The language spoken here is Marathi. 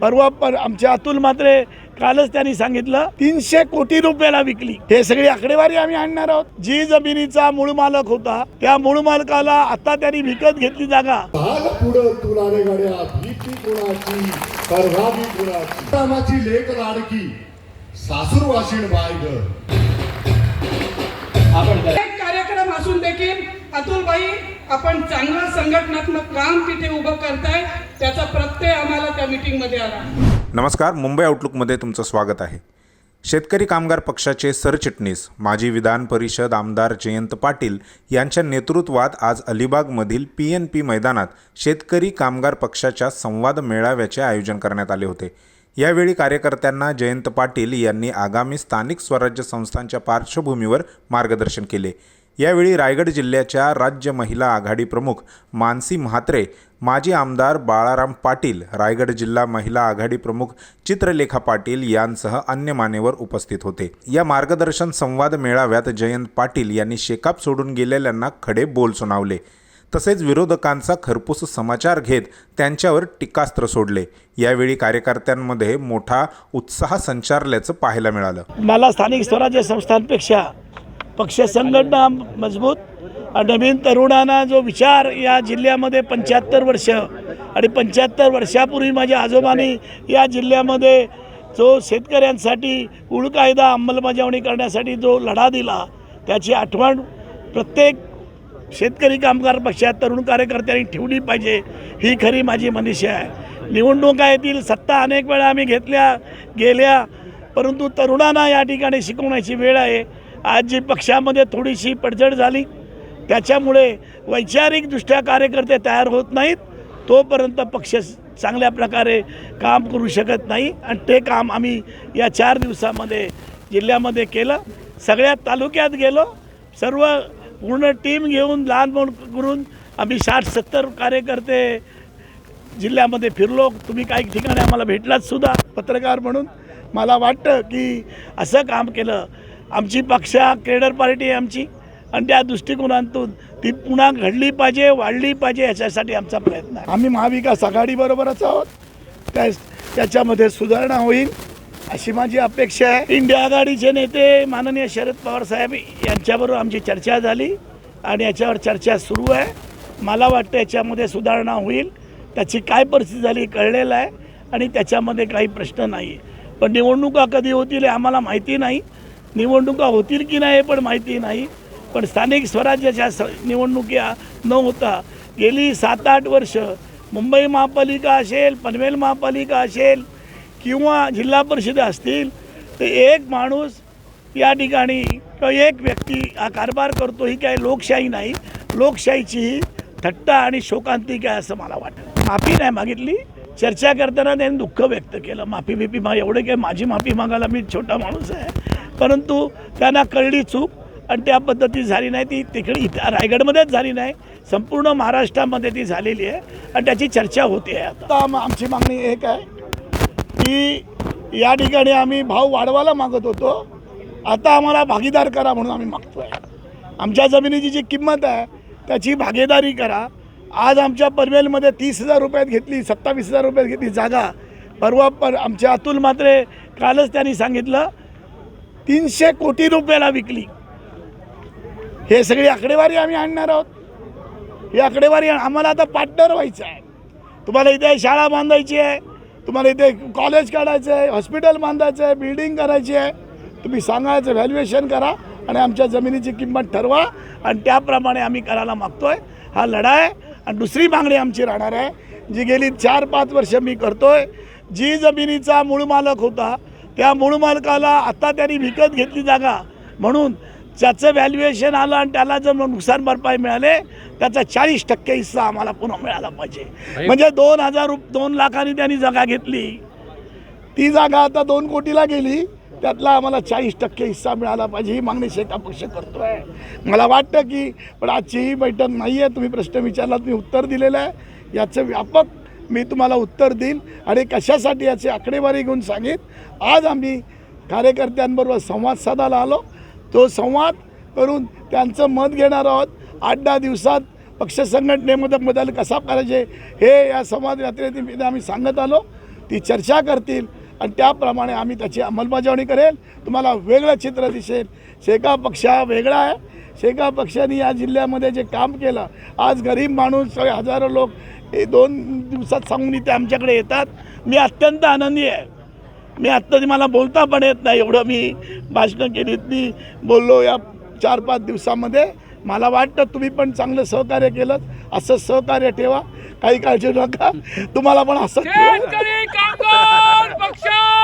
परवा पर आमचे अतुल मात्रे कालच त्यांनी सांगितलं तीनशे कोटी रुपयाला विकली. हे सगळी आकडेवारी आम्ही आणणार आहोत. जी जमिनीचा मूळ मालक होता त्या मूळ मालकाला आता त्यांनी विकत घेतली जागा. भाग पुढं तुला रे गड्या भीती कुणाची परवादी कुणाची? रामाची लेख लाडकी सासूर वाशिण बाय कार्यक्रम असून देखील अतुलबाई आपण चांगलं संघटनात्मक काम तिथे उभं करताय त्याचा प्रत्यय आम्हाला त्या मीटिंगमध्ये आला. नमस्कार मुंबई आउटलुकमध्ये तुमचं स्वागत आहे. शेतकरी कामगार पक्षाचे सरचिटणीस माजी विधान परिषद आमदार जयंत पाटील यांच्या नेतृत्वात आज अलिबागमधील पी एन पी मैदानात शेतकरी कामगार पक्षाच्या संवाद मेळाव्याचे आयोजन करण्यात आले होते. यावेळी कार्यकर्त्यांना जयंत पाटील यांनी आगामी स्थानिक स्वराज्य संस्थांच्या पार्श्वभूमीवर मार्गदर्शन केले. यावेळी रायगड जिल्ह्याच्या राज्य महिला आघाडी प्रमुख मानसी म्हात्रे माजी आमदार बाळाराम पाटील रायगड जिल्हा महिला आघाडी प्रमुख चित्रलेखा पाटील यांसह अन्य मान्यवर उपस्थित होते. या मार्गदर्शन संवाद मेळाव्यात जयंत पाटील यांनी शेकाप सोडून गेलेल्यांना खडे बोल सुनावले. तसेच विरोधकांचा खरपूस समाचार घेत त्यांच्यावर टीकास्त्र सोडले. यावेळी कार्यकर्त्यांमध्ये मोठा उत्साह संचारल्याचं पाहायला मिळालं. मला स्थानिक स्वराज्य संस्थांपेक्षा पक्ष संघटना मजबूत. नवीन तरुणांना जो विचार या जिल्ह्यामध्ये पंच्याहत्तर वर्ष आणि पंच्याहत्तर वर्षापूर्वी माझ्या आजोबांनी या जिल्ह्यामध्ये जो शेतकऱ्यांसाठी कुळ कायदा अंमलबजावणी करण्यासाठी जो लढा दिला त्याची आठवण प्रत्येक शेतकरी कामगार पक्षात तरुण कार्यकर्त्यांनी ठेवली पाहिजे ही खरी माझी मनीषा आहे. निवडणुका येतील सत्ता अनेक वेळा आम्ही घेतल्या गेल्या परंतु तरुणांना या ठिकाणी शिकवण्याची वेळ आहे. आज जी पक्षामध्ये थोडीशी पडझड झाली त्याच्यामुळे वैचारिकदृष्ट्या कार्यकर्ते तयार होत नाहीत तोपर्यंत पक्ष चांगल्या प्रकारे काम करू शकत नाही. आणि ते काम आम्ही या चार दिवसामध्ये जिल्ह्यामध्ये केलं. सगळ्या तालुक्यात गेलो. सर्व पूर्ण टीम घेऊन लहान मोठ करून आम्ही साठ सत्तर कार्यकर्ते जिल्ह्यामध्ये फिरलो. तुम्ही काही ठिकाणी आम्हाला भेटलात सुद्धा पत्रकार म्हणून. मला वाटतं की असं काम केलं आमची पक्षा केडर पार्टी आहे आमची. आणि त्या दृष्टिकोनातून ती पुन्हा घडली पाहिजे वाढली पाहिजे याच्यासाठी आमचा प्रयत्न आहे. आम्ही महाविकास आघाडीबरोबरच आहोत. त्या त्याच्यामध्ये सुधारणा होईल अशी माझी अपेक्षा आहे. इंडिया आघाडीचे नेते माननीय शरद पवार साहेब यांच्याबरोबर आमची चर्चा झाली आणि याच्यावर चर्चा सुरू आहे. मला वाटतं याच्यामध्ये सुधारणा होईल. त्याची काय परिस्थिती झाली कळलेलं आहे आणि त्याच्यामध्ये काही प्रश्न नाही. आहे पण निवडणुका कधी होतील आम्हाला माहिती नाही. निवडणुका होतील की नाही हे पण माहिती नाही. पण स्थानिक स्वराज्याच्या स निवडणुका न होता गेली सात आठ वर्ष मुंबई महापालिका असेल पनवेल महापालिका असेल किंवा जिल्हा परिषद असतील तर एक माणूस या ठिकाणी किंवा एक व्यक्ती हा कारभार करतो ही काय लोकशाही नाही. लोकशाहीची ही थट्टा आणि शोकांतिक आहे असं मला वाटतं. माफी नाही मागितली. चर्चा करताना त्यांनी दुःख व्यक्त केलं. माफी बिफी मा एवढे काय माझी माफी मागायला मी छोटा माणूस आहे. परंतु त्यांना कळली चूक आणि त्या पद्धती झाली नाही. ती तिकडे इथं रायगडमध्येच झाली नाही. संपूर्ण महाराष्ट्रामध्ये ती झालेली आहे आणि त्याची चर्चा होते आहे आता. आमची मागणी एक आहे की या ठिकाणी आम्ही भाव वाढवायला मागत होतो. आता आम्हाला भागीदार करा म्हणून आम्ही मागतो आहे आमच्या जमिनीची जी किंमत आहे त्याची भागीदारी करा. आज आमच्या पनवेलमध्ये तीस हजार रुपयात घेतली सत्तावीस हजार रुपयात घेतली जागा. परवा पर आमच्या अतुल मात्रे कालच त्यांनी सांगितलं तीनशे कोटी रुपयाला विकली. हे सगळी आकडेवारी आम्ही आणणार आहोत. ही आकडेवारी आम्हाला आता पार्टनर व्हायचं आहे. तुम्हाला इथे शाळा बांधायची आहे. तुम्हाला इथे कॉलेज काढायचं आहे. हॉस्पिटल बांधायचं आहे. बिल्डिंग करायची आहे. तुम्ही सांगायचं व्हॅल्युएशन करा आणि आमच्या जमिनीची किंमत ठरवा आणि त्याप्रमाणे आम्ही करायला मागतो आहे हा लढा आहे. आणि दुसरी मागणी आमची राहणार आहे. जी गेली चार पाच वर्ष मी करतोय. जी जमिनीचा मूळ मालक होता त्या मूळ मालकाला आता त्यांनी विकत घेतली जागा. म्हणून ज्याचं व्हॅल्युएशन आलं आणि त्याला जर नुकसान भरपाई मिळाले त्याचा चाळीस टक्के हिस्सा आम्हाला पुन्हा मिळाला पाहिजे. म्हणजे दोन हजार रुप दोन लाखांनी त्यांनी जागा घेतली. ती जागा आता दोन कोटीला गेली त्यातला आम्हाला चाळीस टक्के हिस्सा मिळाला पाहिजे ही मागणी शेका पक्ष करतोय. मला वाटतं की पण आजची ही बैठक नाही आहे तुम्ही प्रश्न विचारला तुम्ही उत्तर दिलेलं आहे. याचं व्यापक मी तुम्हाला उत्तर देईन आणि कशासाठी याची आकडेवारी घेऊन सांगेन. आज आम्ही कार्यकर्त्यांबरोबर संवाद साधायला आलो. तो संवाद करून त्यांचं मत घेणार आहोत. आठ दहा दिवसात पक्ष संघटनेमध्ये बदल कसा करायचे हे या संवाद यात्रेत आम्ही सांगत आलो. ती चर्चा करतील. आणि त्याप्रमाणे आम्ही त्याची अंमलबजावणी करेल. तुम्हाला वेगळं चित्र दिसेल. शेका पक्ष हा वेगळा आहे. शेका पक्षाने या जिल्ह्यामध्ये जे काम केलं आज गरीब माणूस सगळे हजारो लोक हे दोन दिवसात सांगून इथे आमच्याकडे येतात. मी अत्यंत आनंदी आहे. मी आत्ता मला बोलता पण येत नाही. एवढं मी भाषणं केलीत. मी बोललो या चार पाच दिवसामध्ये. मला वाटतं तुम्ही पण चांगलं सहकार्य केलं असं सहकार्य ठेवा. काही काळजी नका. तुम्हाला पण असं शेतकरी कामगार पक्ष